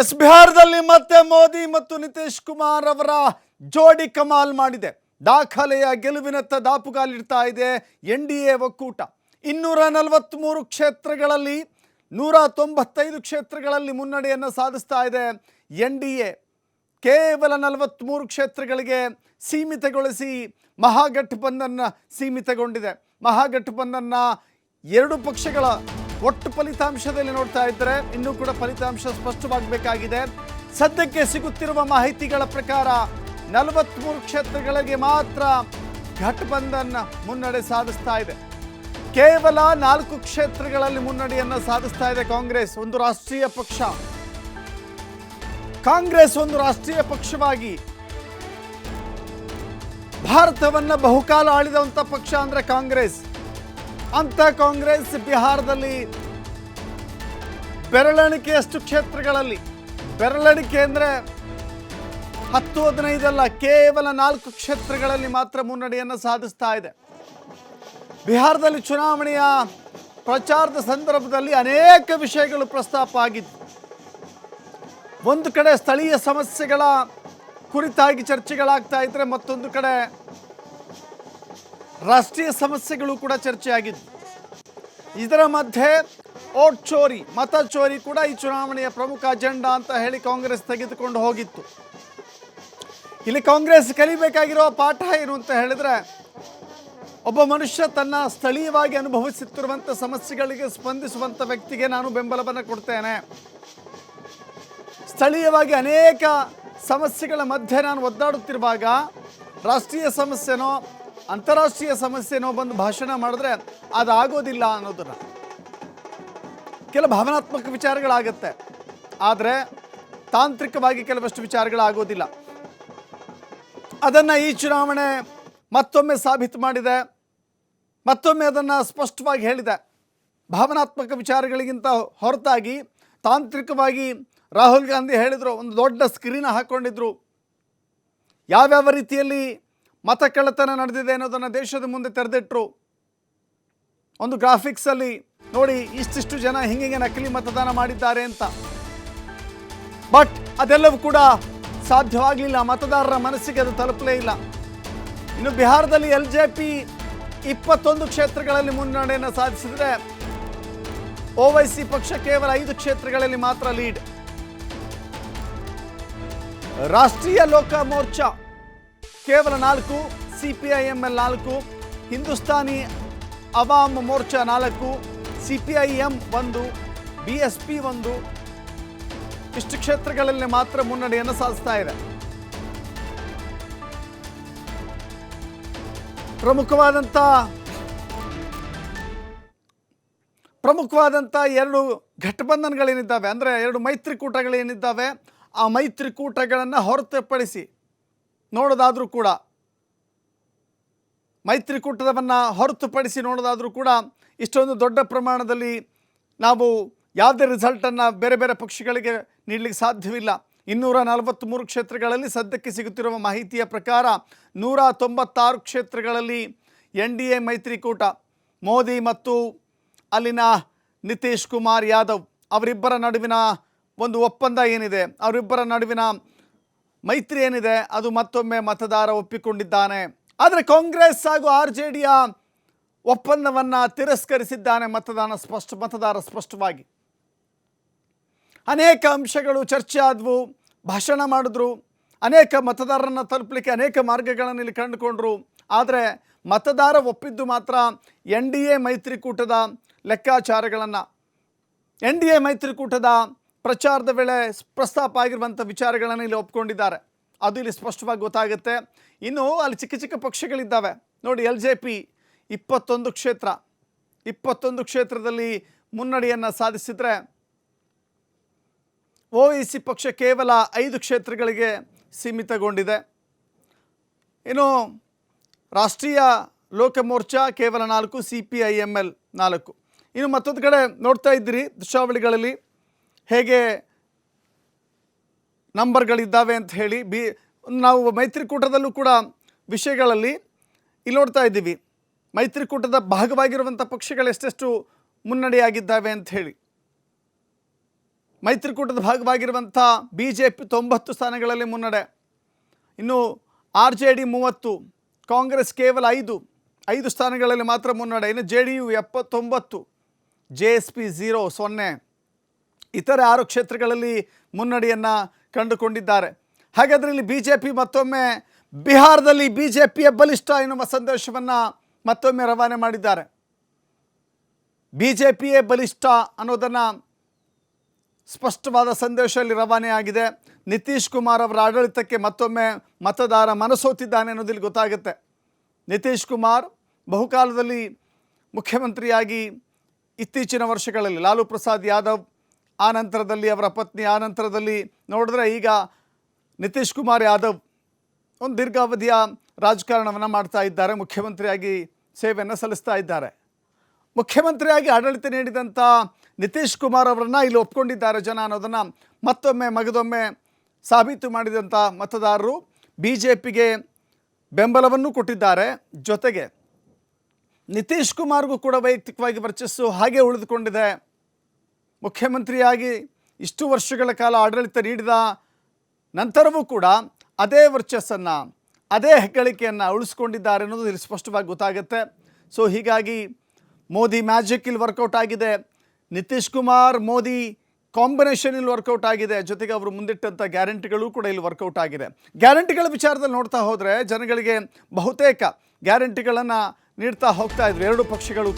S ಬಿಹಾರದಲ್ಲಿ ಮತ್ತೆ ಮೋದಿ ಮತ್ತು ನಿತೀಶ್ ಕುಮಾರ್ ಅವರ ಜೋಡಿ ಕಮಾಲ್ ಮಾಡಿದೆ. ದಾಖಲೆಯ ಗೆಲುವಿನತ್ತ ದಾಪುಗಾಲಿಡ್ತಾ ಇದೆ ಎನ್ ಡಿ ಎ ಒಕ್ಕೂಟ. ಇನ್ನೂರ ನಲವತ್ತ್ಮೂರು ಕ್ಷೇತ್ರಗಳಲ್ಲಿ, ನೂರ ತೊಂಬತ್ತೈದು ಕ್ಷೇತ್ರಗಳಲ್ಲಿ ಮುನ್ನಡೆಯನ್ನು ಸಾಧಿಸ್ತಾ ಇದೆ ಎನ್ ಡಿ ಎ. ಕೇವಲ ನಲವತ್ತ್ಮೂರು ಕ್ಷೇತ್ರಗಳಿಗೆ ಸೀಮಿತಗೊಳಿಸಿ ಮಹಾಗಠಬಂಧನ್ ಸೀಮಿತಗೊಂಡಿದೆ. ಮಹಾಗಠಬಂಧನ್ನ ಎರಡು ಪಕ್ಷಗಳ ಒಟ್ಟು ಫಲಿತಾಂಶದಲ್ಲಿ ನೋಡ್ತಾ ಇದ್ದರೆ ಇನ್ನೂ ಕೂಡ ಫಲಿತಾಂಶ ಸ್ಪಷ್ಟವಾಗಬೇಕಾಗಿದೆ. ಸದ್ಯಕ್ಕೆ ಸಿಗುತ್ತಿರುವ ಮಾಹಿತಿಗಳ ಪ್ರಕಾರ ನಲವತ್ತ್ಮೂರು ಕ್ಷೇತ್ರಗಳಿಗೆ ಮಾತ್ರ ಘಟಬಂಧನ್ ಮುನ್ನಡೆ ಸಾಧಿಸ್ತಾ ಇದೆ. ಕೇವಲ ನಾಲ್ಕು ಕ್ಷೇತ್ರಗಳಲ್ಲಿ ಮುನ್ನಡೆಯನ್ನು ಸಾಧಿಸ್ತಾ ಇದೆ ಕಾಂಗ್ರೆಸ್, ಒಂದು ರಾಷ್ಟ್ರೀಯ ಪಕ್ಷ. ಕಾಂಗ್ರೆಸ್ ಒಂದು ರಾಷ್ಟ್ರೀಯ ಪಕ್ಷವಾಗಿ ಭಾರತವನ್ನ ಬಹುಕಾಲ ಆಳಿದಂಥ ಪಕ್ಷ ಅಂದ್ರೆ ಕಾಂಗ್ರೆಸ್. ಅಂತ ಕಾಂಗ್ರೆಸ್ ಬಿಹಾರದಲ್ಲಿ ಬೆರಳೆಣಿಕೆಯಷ್ಟು ಕ್ಷೇತ್ರಗಳಲ್ಲಿ, ಬೆರಳೆಣಿಕೆ ಅಂದರೆ ಹತ್ತು ಹದಿನೈದಲ್ಲ, ಕೇವಲ ನಾಲ್ಕು ಕ್ಷೇತ್ರಗಳಲ್ಲಿ ಮಾತ್ರ ಮುನ್ನಡೆಯನ್ನು ಸಾಧಿಸ್ತಾ ಇದೆ. ಬಿಹಾರದಲ್ಲಿ ಚುನಾವಣೆಯ ಪ್ರಚಾರದ ಸಂದರ್ಭದಲ್ಲಿ ಅನೇಕ ವಿಷಯಗಳು ಪ್ರಸ್ತಾಪ ಆಗಿತ್ತು ಒಂದು ಕಡೆ ಸ್ಥಳೀಯ ಸಮಸ್ಯೆಗಳ ಕುರಿತಾಗಿ ಚರ್ಚೆಗಳಾಗ್ತಾ ಇದ್ದರೆ ಮತ್ತೊಂದು ಕಡೆ ರಾಷ್ಟ್ರೀಯ ಸಮಸ್ಯೆಗಳು ಕೂಡ ಚರ್ಚೆಯಾಗಿದ್ದು. ಇದರ ಮಧ್ಯೆ ಓಟ್ ಚೋರಿ, ಮತ ಚೋರಿ ಕೂಡ ಈ ಚುನಾವಣೆಯ ಪ್ರಮುಖ ಅಜೆಂಡಾ ಅಂತ ಹೇಳಿ ಕಾಂಗ್ರೆಸ್ ತೆಗೆದುಕೊಂಡು ಹೋಗಿತ್ತು. ಇಲ್ಲಿ ಕಾಂಗ್ರೆಸ್ ಕಲಿಬೇಕಾಗಿರೋ ಪಾಠ ಏನು ಅಂತ ಹೇಳಿದ್ರೆ, ಒಬ್ಬ ಮನುಷ್ಯ ತನ್ನ ಸ್ಥಳೀಯವಾಗಿ ಅನುಭವಿಸುತ್ತಿರುವಂಥ ಸಮಸ್ಯೆಗಳಿಗೆ ಸ್ಪಂದಿಸುವಂಥ ವ್ಯಕ್ತಿಗೆ ನಾನು ಬೆಂಬಲವನ್ನು ಕೊಡ್ತೇನೆ. ಸ್ಥಳೀಯವಾಗಿ ಅನೇಕ ಸಮಸ್ಯೆಗಳ ಮಧ್ಯೆ ನಾನು ಒದ್ದಾಡುತ್ತಿರುವಾಗ ರಾಷ್ಟ್ರೀಯ ಸಮಸ್ಯೆನೋ ಅಂತಾರಾಷ್ಟ್ರೀಯ ಸಮಸ್ಯೆನೋ ಬಂದು ಭಾಷಣ ಮಾಡಿದ್ರೆ ಅದಾಗೋದಿಲ್ಲ ಅನ್ನೋದನ್ನು. ಕೆಲ ಭಾವನಾತ್ಮಕ ವಿಚಾರಗಳಾಗತ್ತೆ. ಆದರೆ ತಾಂತ್ರಿಕವಾಗಿ ಕೆಲವಷ್ಟು ವಿಚಾರಗಳಾಗೋದಿಲ್ಲ. ಅದನ್ನು ಈ ಚುನಾವಣೆ ಮತ್ತೊಮ್ಮೆ ಸಾಬೀತು ಮಾಡಿದೆ. ಮತ್ತೊಮ್ಮೆ ಅದನ್ನು ಸ್ಪಷ್ಟವಾಗಿ ಹೇಳಿದೆ. ಭಾವನಾತ್ಮಕ ವಿಚಾರಗಳಿಗಿಂತ ಹೊರತಾಗಿ ತಾಂತ್ರಿಕವಾಗಿ ರಾಹುಲ್ ಗಾಂಧಿ ಹೇಳಿದರು, ಒಂದು ದೊಡ್ಡ ಸ್ಕ್ರೀನ್ ಹಾಕ್ಕೊಂಡಿದ್ರು ಯಾವ್ಯಾವ ರೀತಿಯಲ್ಲಿ ಮತ ಕಳ್ಳತನ ನಡೆದಿದೆ ಅನ್ನೋದನ್ನು ದೇಶದ ಮುಂದೆ ತೆರೆದಿಟ್ಟರು ಒಂದು ಗ್ರಾಫಿಕ್ಸಲ್ಲಿ ನೋಡಿ ಇಷ್ಟಿಷ್ಟು ಜನ ಹಿಂಗೆ ನಕಲಿ ಮತದಾನ ಮಾಡಿದ್ದಾರೆ ಅಂತ. ಬಟ್ ಅದೆಲ್ಲವೂ ಕೂಡ ಸಾಧ್ಯವಾಗಲಿಲ್ಲ. ಮತದಾರರ ಮನಸ್ಸಿಗೆ ಅದು ತಲುಪಲೇ ಇಲ್ಲ. ಇನ್ನು ಬಿಹಾರದಲ್ಲಿ ಎಲ್ ಜೆ ಪಿ ಇಪ್ಪತ್ತೊಂದು ಕ್ಷೇತ್ರಗಳಲ್ಲಿ ಮುನ್ನಡೆಯನ್ನು ಸಾಧಿಸಿದರೆ ಓವೈಸಿ ಪಕ್ಷ ಕೇವಲ ಐದು ಕ್ಷೇತ್ರಗಳಲ್ಲಿ ಮಾತ್ರ ಲೀಡ್ ರಾಷ್ಟ್ರೀಯ ಲೋಕ ಮೋರ್ಚಾ ಕೇವಲ ನಾಲ್ಕು C P I M L ನಾಲ್ಕು, ಹಿಂದೂಸ್ತಾನಿ ಅವಾಮ್ ಮೋರ್ಚಾ ನಾಲ್ಕು ಸಿ ಪಿ ಐ ಎಂ ಒಂದು ಬಿ ಎಸ್ ಪಿ ಒಂದು. ಇಷ್ಟು ಕ್ಷೇತ್ರಗಳಲ್ಲಿ ಮಾತ್ರ ಮುನ್ನಡೆಯನ್ನು ಸಾಧಿಸ್ತಾ ಇದೆ. ಪ್ರಮುಖವಾದಂಥ ಪ್ರಮುಖವಾದಂಥ ಎರಡು ಘಟಬಂಧನಗಳೇನಿದ್ದಾವೆ? ಅಂದರೆ ಎರಡು ಮೈತ್ರಿಕೂಟಗಳೇನಿದ್ದಾವೆ? ಆ ಮೈತ್ರಿಕೂಟಗಳನ್ನು ಹೊರತುಪಡಿಸಿ ನೋಡೋದಾದರೂ ಕೂಡ ಮೈತ್ರಿಕೂಟವನ್ನು ಹೊರತುಪಡಿಸಿ ನೋಡೋದಾದರೂ ಕೂಡ ಇಷ್ಟೊಂದು ದೊಡ್ಡ ಪ್ರಮಾಣದಲ್ಲಿ ನಾವು ಯಾವುದೇ ರಿಸಲ್ಟನ್ನು ಬೇರೆ ಬೇರೆ ಪಕ್ಷಗಳಿಗೆ ನೀಡಲಿಕ್ಕೆ ಸಾಧ್ಯವಿಲ್ಲ. ಇನ್ನೂರ ನಲವತ್ತ್ಮೂರು ಕ್ಷೇತ್ರಗಳಲ್ಲಿ ಸದ್ಯಕ್ಕೆ ಸಿಗುತ್ತಿರುವ ಮಾಹಿತಿಯ ಪ್ರಕಾರ ನೂರ ತೊಂಬತ್ತಾರು ಕ್ಷೇತ್ರಗಳಲ್ಲಿ ಎನ್ ಡಿ ಎ ಮೈತ್ರಿಕೂಟ, ಮೋದಿ ಮತ್ತು ಅಲ್ಲಿನ ನಿತೀಶ್ ಕುಮಾರ್ ಯಾದವ್ ಅವರಿಬ್ಬರ ನಡುವಿನ ಒಂದು ಒಪ್ಪಂದ ಏನಿದೆ? ಅವರಿಬ್ಬರ ನಡುವಿನ ಮೈತ್ರಿ ಏನಿದೆ, ಅದು ಮತ್ತೊಮ್ಮೆ ಮತದಾರ ಒಪ್ಪಿಕೊಂಡಿದ್ದಾನೆ. ಆದರೆ ಕಾಂಗ್ರೆಸ್ ಹಾಗೂ ಆರ್ ಜೆ ಡಿಯ ಒಪ್ಪಂದವನ್ನು ತಿರಸ್ಕರಿಸಿದ್ದಾನೆ ಮತದಾನ ಸ್ಪಷ್ಟ, ಮತದಾರ ಸ್ಪಷ್ಟವಾಗಿ. ಅನೇಕ ಅಂಶಗಳು ಚರ್ಚೆ ಆದವು, ಭಾಷಣ ಮಾಡಿದ್ರು, ಅನೇಕ ಮತದಾರರನ್ನು ತಲುಪಲಿಕ್ಕೆ ಅನೇಕ ಮಾರ್ಗಗಳನ್ನು ಇಲ್ಲಿ ಕಂಡುಕೊಂಡ್ರು. ಆದರೆ ಮತದಾರ ಒಪ್ಪಿದ್ದು ಮಾತ್ರ ಎನ್ ಡಿ ಎ ಮೈತ್ರಿಕೂಟದ ಲೆಕ್ಕಾಚಾರಗಳನ್ನು. ಎನ್ ಡಿ ಎ ಮೈತ್ರಿಕೂಟದ ಪ್ರಚಾರದ ವೇಳೆ ಪ್ರಸ್ತಾಪ ಆಗಿರುವಂಥ ವಿಚಾರಗಳನ್ನು ಇಲ್ಲಿ ಒಪ್ಕೊಂಡಿದ್ದಾರೆ. ಅದು ಇಲ್ಲಿ ಸ್ಪಷ್ಟವಾಗಿ ಗೊತ್ತಾಗುತ್ತೆ. ಇನ್ನು ಅಲ್ಲಿ ಚಿಕ್ಕ ಚಿಕ್ಕ ಪಕ್ಷಗಳಿದ್ದಾವೆ. ನೋಡಿ, ಎಲ್ ಜೆ ಪಿ ಇಪ್ಪತ್ತೊಂದು ಕ್ಷೇತ್ರ. ಇಪ್ಪತ್ತೊಂದು ಕ್ಷೇತ್ರದಲ್ಲಿ ಮುನ್ನಡೆಯನ್ನು ಸಾಧಿಸಿದರೆ ಒ ಪಕ್ಷ ಕೇವಲ ಐದು ಕ್ಷೇತ್ರಗಳಿಗೆ ಸೀಮಿತಗೊಂಡಿದೆ. ಇನ್ನು ರಾಷ್ಟ್ರೀಯ ಲೋಕ ಮೋರ್ಚಾ ಕೇವಲ ನಾಲ್ಕು, C P I M L ನಾಲ್ಕು. ಇನ್ನು ಮತ್ತೊಂದು ಕಡೆ ನೋಡ್ತಾ ಇದ್ದೀರಿ, ದೃಶ್ಯಾವಳಿಗಳಲ್ಲಿ. ಹೇಗೆ ನಂಬರ್ಗಳಿದ್ದಾವೆ ಅಂತ ಹೇಳಿ ಬಿ, ನಾವು ಮೈತ್ರಿಕೂಟದಲ್ಲೂ ಕೂಡ ವಿಷಯಗಳಲ್ಲಿ ಇಲ್ಲಿ ನೋಡ್ತಾ ಇದ್ದೀವಿ. ಮೈತ್ರಿಕೂಟದ ಭಾಗವಾಗಿರುವಂಥ ಪಕ್ಷಗಳು ಎಷ್ಟೆಷ್ಟು ಮುನ್ನಡೆಯಾಗಿದ್ದಾವೆ ಅಂತ ಹೇಳಿ. ಮೈತ್ರಿಕೂಟದ ಭಾಗವಾಗಿರುವಂಥ ಬಿ ಜೆ ಪಿ ತೊಂಬತ್ತು ಸ್ಥಾನಗಳಲ್ಲಿ ಮುನ್ನಡೆ. ಇನ್ನು ಆರ್ ಜೆ ಡಿ ಮೂವತ್ತು, ಕಾಂಗ್ರೆಸ್ ಕೇವಲ ಐದು ಐದು ಸ್ಥಾನಗಳಲ್ಲಿ ಮಾತ್ರ ಮುನ್ನಡೆ. ಇನ್ನು ಜೆ ಡಿ ಯು ಎಪ್ಪತ್ತೊಂಬತ್ತು, ಜೆ ಎಸ್ ಪಿ ಝೀರೋ ಸೊನ್ನೆ. ಇತರೆ ಆರು ಕ್ಷೇತ್ರಗಳಲ್ಲಿ ಮುನ್ನಡೆಯನ್ನು ಕಂಡುಕೊಂಡಿದ್ದಾರೆ. ಹಾಗಾದರೆ ಇಲ್ಲಿ ಬಿ ಜೆ ಪಿ ಮತ್ತೊಮ್ಮೆ ಬಿಹಾರದಲ್ಲಿ ಬಿ ಜೆ ಪಿಯ ಬಲಿಷ್ಠ ಎನ್ನುವ ಸಂದೇಶವನ್ನು ಮತ್ತೊಮ್ಮೆ ರವಾನೆ ಮಾಡಿದ್ದಾರೆ. ಬಿ ಜೆ ಪಿಯೇ ಬಲಿಷ್ಠ ಅನ್ನೋದನ್ನು ಸ್ಪಷ್ಟವಾದ ಸಂದೇಶ ಇಲ್ಲಿ ರವಾನೆ ಆಗಿದೆ. ನಿತೀಶ್ ಕುಮಾರ್ ಅವರ ಆಡಳಿತಕ್ಕೆ ಮತ್ತೊಮ್ಮೆ ಮತದಾರ ಮನಸೋತಿದ್ದಾನೆ ಅನ್ನೋದಿಲ್ಲಿ ಗೊತ್ತಾಗುತ್ತೆ. ನಿತೀಶ್ ಕುಮಾರ್ ಬಹುಕಾಲದಲ್ಲಿ ಮುಖ್ಯಮಂತ್ರಿಯಾಗಿ ಇತ್ತೀಚಿನ ವರ್ಷಗಳಲ್ಲಿ, ಲಾಲು ಪ್ರಸಾದ್ ಯಾದವ್ ಆ ನಂತರದಲ್ಲಿ, ಅವರ ಪತ್ನಿ ಆ ನಂತರದಲ್ಲಿ ನೋಡಿದ್ರೆ ಈಗ ನಿತೀಶ್ ಕುಮಾರ್ ಯಾದವ್ ಒಂದು ದೀರ್ಘಾವಧಿಯ ರಾಜಕಾರಣವನ್ನು ಮಾಡ್ತಾ ಇದ್ದಾರೆ, ಮುಖ್ಯಮಂತ್ರಿಯಾಗಿ ಸೇವೆಯನ್ನು ಸಲ್ಲಿಸ್ತಾ ಇದ್ದಾರೆ. ಮುಖ್ಯಮಂತ್ರಿಯಾಗಿ ಆಡಳಿತ ನೀಡಿದಂಥ ನಿತೀಶ್ ಕುಮಾರ್ ಅವರನ್ನು ಇಲ್ಲಿ ಒಪ್ಕೊಂಡಿದ್ದಾರೆ ಜನ ಅನ್ನೋದನ್ನು ಮತ್ತೊಮ್ಮೆ ಮಗದೊಮ್ಮೆ ಸಾಬೀತು ಮಾಡಿದಂಥ ಮತದಾರರು ಬಿ ಜೆ ಪಿಗೆ ಬೆಂಬಲವನ್ನು ಕೊಟ್ಟಿದ್ದಾರೆ. ಜೊತೆಗೆ ನಿತೀಶ್ ಕುಮಾರ್ಗೂ ಕೂಡ ವೈಯಕ್ತಿಕವಾಗಿ ವರ್ಚಸ್ಸು ಹಾಗೆ ಉಳಿದುಕೊಂಡಿದೆ. ಮುಖ್ಯಮಂತ್ರಿಯಾಗಿ ಇಷ್ಟು ವರ್ಷಗಳ ಕಾಲ ಆಡಳಿತ ನೀಡಿದ ನಂತರವೂ ಕೂಡ ಅದೇ ವರ್ಚಸ್ಸನ್ನು, ಅದೇ ಹೆಗ್ಗಳಿಕೆಯನ್ನು ಉಳಿಸ್ಕೊಂಡಿದ್ದಾರೆ ಅನ್ನೋದು ಇಲ್ಲಿ ಸ್ಪಷ್ಟವಾಗಿ ಗೊತ್ತಾಗುತ್ತೆ. ಸೊ ಹೀಗಾಗಿ ಮೋದಿ ಮ್ಯಾಜಿಕ್ ಇಲ್ಲಿ ವರ್ಕೌಟ್ ಆಗಿದೆ. ನಿತೀಶ್ ಕುಮಾರ್ ಮೋದಿ ಕಾಂಬಿನೇಷನ್ ಇಲ್ಲಿ ವರ್ಕೌಟ್ ಆಗಿದೆ. ಜೊತೆಗೆ ಅವರು ಮುಂದಿಟ್ಟಂಥ ಗ್ಯಾರಂಟಿಗಳು ಕೂಡ ಇಲ್ಲಿ ವರ್ಕೌಟ್ ಆಗಿದೆ. ಗ್ಯಾರಂಟಿಗಳ ವಿಚಾರದಲ್ಲಿ ನೋಡ್ತಾ ಹೋದರೆ ಜನಗಳಿಗೆ ಬಹುತೇಕ ಗ್ಯಾರಂಟಿಗಳನ್ನು ನೀಡ್ತಾ ಹೋಗ್ತಾ ಇದ್ರು. ಎರಡು ಪಕ್ಷಗಳು